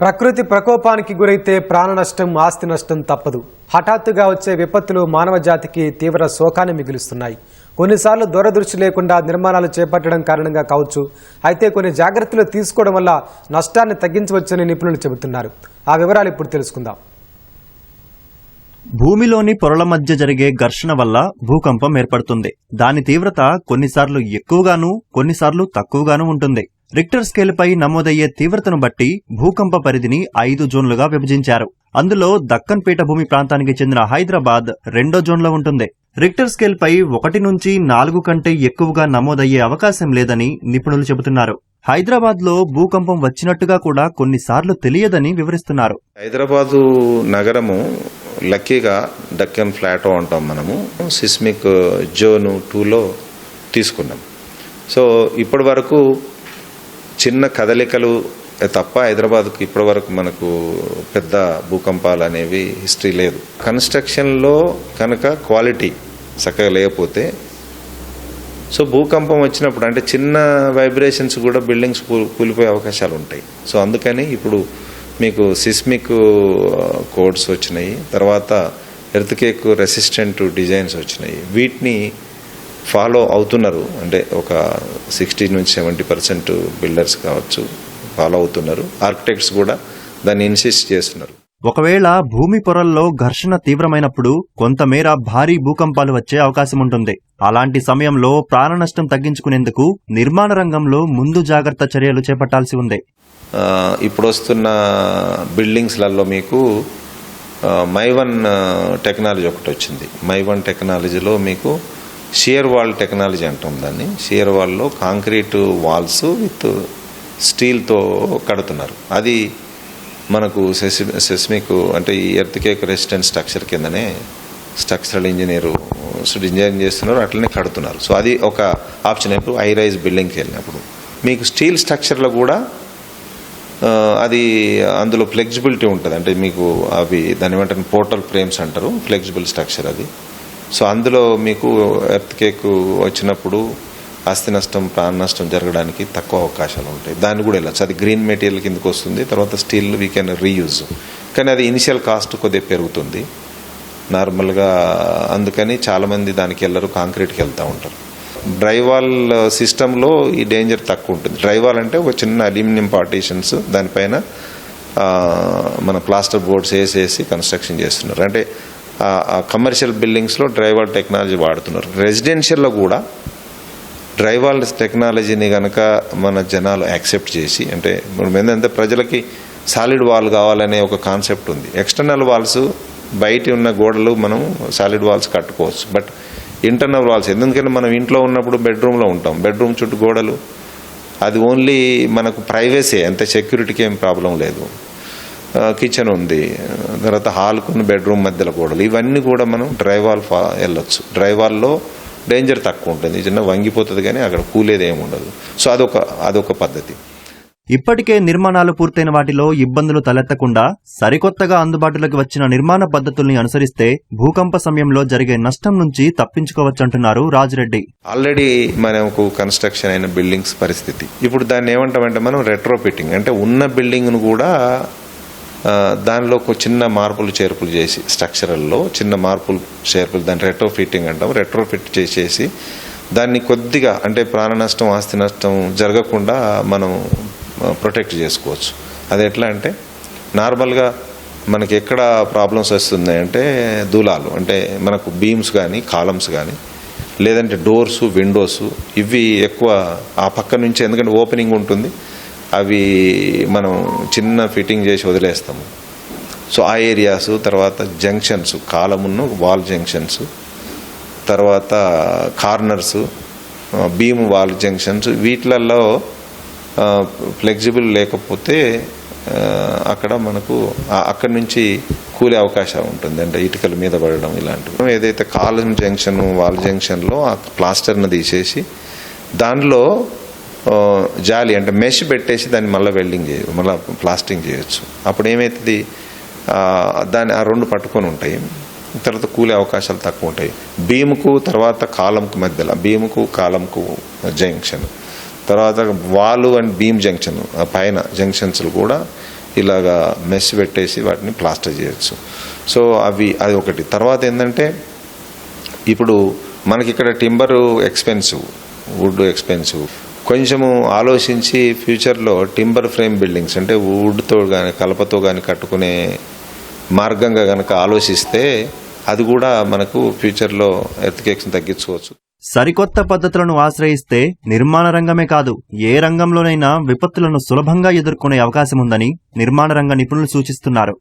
ప్రకృతి ప్రకోపానికి గురైతే ప్రాణ నష్టం ఆస్తి నష్టం తప్పదు. హఠాత్తుగా వచ్చే విపత్తులు మానవ జాతికి తీవ్ర శోకాన్ని మిగులుస్తున్నాయి. కొన్నిసార్లు దూరదృష్టి లేకుండా నిర్మాణాలు చేపట్టడం కారణంగా కావచ్చు. అయితే కొన్ని జాగ్రత్తలు తీసుకోవడం వల్ల నష్టాన్ని తగ్గించవచ్చని నిపుణులు చెబుతున్నారు. ఆ వివరాలు ఇప్పుడు తెలుసుకుందాం. భూమిలోని పొరల మధ్య జరిగే ఘర్షణ వల్ల భూకంపం ఏర్పడుతుంది. దాని తీవ్రత కొన్నిసార్లు ఎక్కువగాను కొన్నిసార్లు తక్కువగాను ఉంటుంది. రిక్టర్ స్కేల్పై నమోదయ్యే తీవ్రతను బట్టి భూకంప పరిధిని ఐదు జోన్లుగా విభజించారు. అందులో దక్కన్ పీఠభూమి ప్రాంతానికి చెందిన హైదరాబాద్ రెండో జోన్లో ఉంటుంది. రిక్టర్ స్కేల్పై ఒకటి నుంచి నాలుగు కంటే ఎక్కువగా నమోదయ్యే అవకాశం లేదని నిపుణులు చెబుతున్నారు. హైదరాబాద్లో భూకంపం వచ్చినట్టుగా కూడా కొన్నిసార్లు తెలియదని వివరిస్తున్నారు. హైదరాబాదు నగరము లక్కీగా డక్కన్ ఫ్లాటో అంటాం మనము సిస్మిక్ జోను టూలో తీసుకున్నాం. సో ఇప్పటి వరకు చిన్న కదలికలు తప్ప హైదరాబాద్కు ఇప్పటి వరకు మనకు పెద్ద భూకంపాలు అనేవి హిస్టరీ లేదు. కన్స్ట్రక్షన్లో కనుక క్వాలిటీ చక్కగా లేకపోతే సో భూకంపం వచ్చినప్పుడు అంటే చిన్న వైబ్రేషన్స్ కూడా బిల్డింగ్స్ కూలిపోయే అవకాశాలు ఉంటాయి. సో అందుకని ఇప్పుడు మీకు సిస్మిక్ కోడ్స్ వచ్చినాయి. తర్వాత ఎర్త్కేక్ రెసిస్టెంట్ డిజైన్స్ వచ్చినాయి. వీటిని ఫాలో అవుతున్నారు. అంటే ఒక సిక్స్టీ నుంచి సెవెంటీ పర్సెంట్ బిల్డర్స్ కావచ్చు ఫాలో అవుతున్నారు. ఆర్కిటెక్ట్స్ కూడా దాన్ని ఇన్సిస్ట్ చేస్తున్నారు. ఒకవేళ భూమి పొరల్లో ఘర్షణ తీవ్రమైనప్పుడు కొంతమేర భారీ భూకంపాలు వచ్చే అవకాశం ఉంటుంది అలాంటి సమయంలో ప్రాణ నష్టం తగ్గించుకునేందుకు నిర్మాణ రంగంలో ముందు జాగ్రత్త చర్యలు చేపట్టాల్సి ఉంది. ఇప్పుడు వస్తున్న బిల్డింగ్స్లలో మీకు మైవన్ టెక్నాలజీ ఒకటి వచ్చింది మైవన్ టెక్నాలజీలో మీకు షియర్ వాల్ టెక్నాలజీ అంటాం దాన్ని. షియర్ వాల్లో కాంక్రీట్ వాల్స్ విత్ స్టీల్తో కడుతున్నారు. అది మనకు సెసి సెస్మిక్ అంటే ఈ ఎర్త్ కేక్ రెసిస్టెంట్ స్ట్రక్చర్ కిందనే స్ట్రక్చరల్ ఇంజనీరు ఇంజనీరింగ్ చేస్తున్నారు అట్లనే కడుతున్నారు. సో అది ఒక ఆప్షన్ ఇప్పుడు హై రైజ్ బిల్డింగ్కి వెళ్ళినప్పుడు. మీకు స్టీల్ స్ట్రక్చర్లో కూడా అది అందులో ఫ్లెక్సిబిలిటీ ఉంటుంది. అంటే మీకు అవి దాని ఏమంటారు పోర్టల్ ఫ్రేమ్స్ అంటారు ఫ్లెక్సిబుల్ స్ట్రక్చర్ అది. సో అందులో మీకు ఎర్త్ కేక్ వచ్చినప్పుడు ఆస్తి నష్టం ప్రాణ నష్టం జరగడానికి తక్కువ అవకాశాలు ఉంటాయి. దాన్ని కూడా వెళ్ళచ్చు. అది గ్రీన్ మెటీరియల్ కిందకు వస్తుంది తర్వాత స్టీల్ వీ కెన్ రీయూజ్ కానీ అది ఇనిషియల్ కాస్ట్ కొద్దిగా పెరుగుతుంది. నార్మల్గా అందుకని చాలామంది దానికి వెళ్ళరు కాంక్రీట్కి వెళ్తూ ఉంటారు. డ్రైవాల్ సిస్టంలో ఈ డేంజర్ తక్కువ ఉంటుంది. డ్రైవాల్ అంటే ఒక చిన్న అల్యూమినియం పార్టీషన్స్ దానిపైన మన ప్లాస్టర్ బోర్డ్స్ వేసేసి కన్స్ట్రక్షన్ చేస్తున్నారు. అంటే కమర్షియల్ బిల్డింగ్స్లో డ్రైవాల్ టెక్నాలజీ వాడుతున్నారు. రెసిడెన్షియల్లో కూడా డ్రైవాల్స్ టెక్నాలజీని కనుక మన జనాలు యాక్సెప్ట్ చేసి అంటే మనం ఏంటంటే ప్రజలకి సాలిడ్ వాల్ కావాలనే ఒక కాన్సెప్ట్ ఉంది. ఎక్స్టర్నల్ వాల్స్ బయట ఉన్న గోడలు మనం సాలిడ్ వాల్స్ కట్టుకోవచ్చు. బట్ ఇంటర్నల్ వాల్స్ ఎందుకంటే మనం ఇంట్లో ఉన్నప్పుడు బెడ్రూమ్లో ఉంటాం. బెడ్రూమ్ చుట్టూ గోడలు. అది ఓన్లీ మనకు ప్రైవసీ అంత సెక్యూరిటీకి ఏం ప్రాబ్లం లేదు. కిచెన్ ఉంది. తర్వాత హాల్కున్న బెడ్రూమ్ మధ్యలో గోడలు. ఇవన్నీ కూడా మనం డ్రైవాల్ ఫా వెళ్ళొచ్చు. డ్రైవాల్లో డేంజర్ తక్కువ ఉంటుంది. చిన్న వంగిపోతుంది కానీ అక్కడ కూలేది ఏమి ఉండదు. సో అదొక అదొక పద్ధతి. ఇప్పటికే నిర్మాణాలు పూర్తయిన వాటిలో ఇబ్బందులు తలెత్తకుండా సరికొత్తగా అందుబాటులోకి వచ్చిన నిర్మాణ పద్ధతుల్ని అనుసరిస్తే భూకంప సమయంలో జరిగే నష్టం నుంచి తప్పించుకోవచ్చంటున్నారు రాజిరెడ్డి. ఆల్రెడీ మనకు కన్స్ట్రక్షన్ అయిన బిల్డింగ్స్ పరిస్థితి. ఇప్పుడు దాన్ని ఏమంటామంటే మనం రెట్రో ఫిట్టింగ్ అంటే ఉన్న బిల్డింగ్ను కూడా దానిలో ఒక చిన్న మార్పులు చేర్పులు చేసి స్ట్రక్చరల్లో చిన్న మార్పులు చేర్పులు దాన్ని రెట్రో ఫిట్టింగ్ అంటాం. రెట్రో ఫిట్ చేసేసి దాన్ని కొద్దిగా అంటే ప్రాణ నష్టం ఆస్తి నష్టం జరగకుండా మనం ప్రొటెక్ట్ చేసుకోవచ్చు. అది ఎట్లా అంటే నార్మల్గా మనకి ఎక్కడ ప్రాబ్లమ్స్ వస్తుంది అంటే దూలాలు అంటే మనకు బీమ్స్ కానీ కాలమ్స్ కానీ లేదంటే డోర్స్ విండోస్ ఇవి ఎక్కువ ఆ పక్క నుంచి ఎందుకంటే ఓపెనింగ్ ఉంటుంది. అవి మనం చిన్న ఫిట్టింగ్ చేసి వదిలేస్తాము. సో ఆ ఏరియాస్ తర్వాత జంక్షన్స్ కాలమును వాల్ జంక్షన్స్ తర్వాత కార్నర్స్ బీమ్ వాల్ జంక్షన్స్ వీటిలలో ఫ్లెక్సిబుల్ లేకపోతే అక్కడ మనకు అక్కడి నుంచి కూలే అవకాశం ఉంటుంది. అంటే ఇటుకల మీద పడడం ఇలాంటివి. ఏదైతే కాలం జంక్షన్ వాల్ జంక్షన్లో ఆ ప్లాస్టర్ను తీసేసి దానిలో జాలి అంటే మెష్ పెట్టేసి దాన్ని మళ్ళీ వెల్డింగ్ చేయవచ్చు మళ్ళీ ప్లాస్టింగ్ చేయొచ్చు. అప్పుడు ఏమవుతుంది దాన్ని ఆ రెండు పట్టుకొని ఉంటాయి. తర్వాత కూలే అవకాశాలు తక్కువ ఉంటాయి. భీముకు తర్వాత కాలంకు మధ్యలో భీముకు కాలంకు జంక్షన్. తర్వాత వాలు అండ్ భీమ్ జంక్షన్ ఆ పైన జంక్షన్స్లు కూడా ఇలాగా మెస్ పెట్టేసి వాటిని ప్లాస్టర్ చేయొచ్చు. సో అవి అది ఒకటి. తర్వాత ఏంటంటే ఇప్పుడు మనకి ఇక్కడ టింబర్ ఎక్స్పెన్సివ్ వుడ్ ఎక్స్పెన్సివ్. కొంచెము ఆలోచించి ఫ్యూచర్లో టింబర్ ఫ్రేమ్ బిల్డింగ్స్ అంటే వుడ్తో కానీ కలపతో కానీ కట్టుకునే మార్గంగా కనుక ఆలోచిస్తే అది కూడా మనకు ఫ్యూచర్లో ఎర్త్కేక్స్ని తగ్గించుకోవచ్చు. సరికొత్త పద్ధతులను ఆశ్రయిస్తే నిర్మాణ రంగమే కాదు ఏ రంగంలోనైనా విపత్తులను సులభంగా ఎదుర్కొనే అవకాశం ఉందని నిర్మాణ రంగ నిపుణులు సూచిస్తున్నారు.